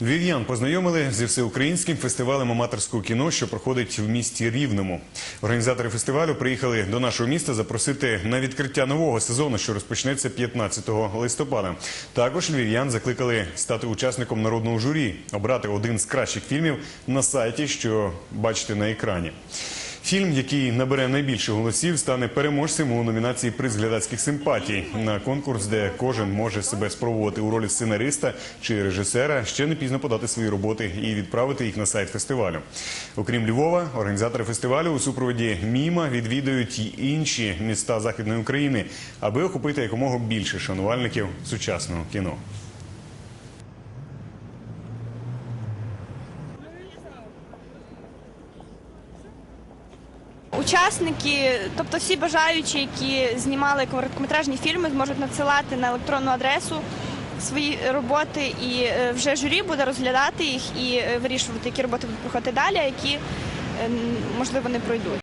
Львів'ян познайомили зі всеукраїнським фестивалем аматорського кіно, що проходить в місті Рівному. Організатори фестивалю приїхали до нашого міста запросити на відкриття нового сезону, що розпочнеться 15 листопада. Також львів'ян закликали стати учасником народного журі, обрати один з кращих фільмів на сайті, що бачите на екрані. Фільм, який набере найбільше голосів, стане переможцем у номінації приз глядацьких симпатій на конкурс, де кожен може себе спробувати у ролі сценариста чи режисера. Ще не пізно подати свої роботи і відправити їх на сайт фестивалю. Окрім Львова, організатори фестивалю у супроводі міма відвідують й інші міста західної України, аби охопити якомога більше шанувальників сучасного кіно. Учасники, тобто всі бажаючі, які знімали короткометражні фільми, зможуть надсилати на електронну адресу свої роботи, і е, вже журі буде розглядати їх і е, вирішувати, які роботи будуть проходити далі, а які е, можливо не пройдуть.